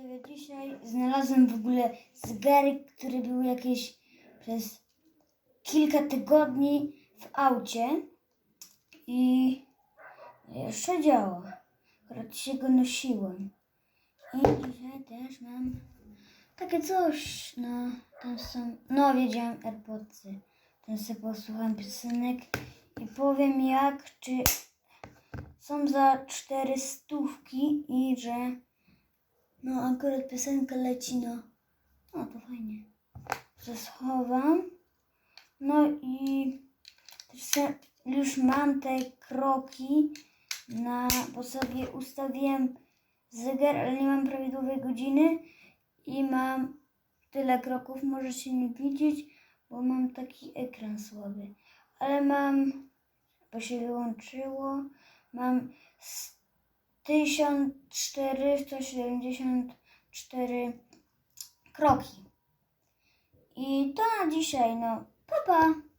widzowie, dzisiaj znalazłem w ogóle zegarek, który był jakieś przez kilka tygodni w aucie i jeszcze działa. Akurat się go nosiłem. I dzisiaj też mam takie coś, no, tam są, no wiedziałem AirPodsy. Tam sobie posłucham piosenek i powiem jak, czy są za cztery stówki i że no akurat piosenka leci, no. No to fajnie. To. No i już mam te kroki na, bo sobie ustawiłem zegar, ale nie mam prawidłowej godziny i mam tyle kroków, możecie nie widzieć, bo mam taki ekran słaby. Ale mam, bo się wyłączyło, mam 1474 kroki. I to na dzisiaj, no. Pa, pa.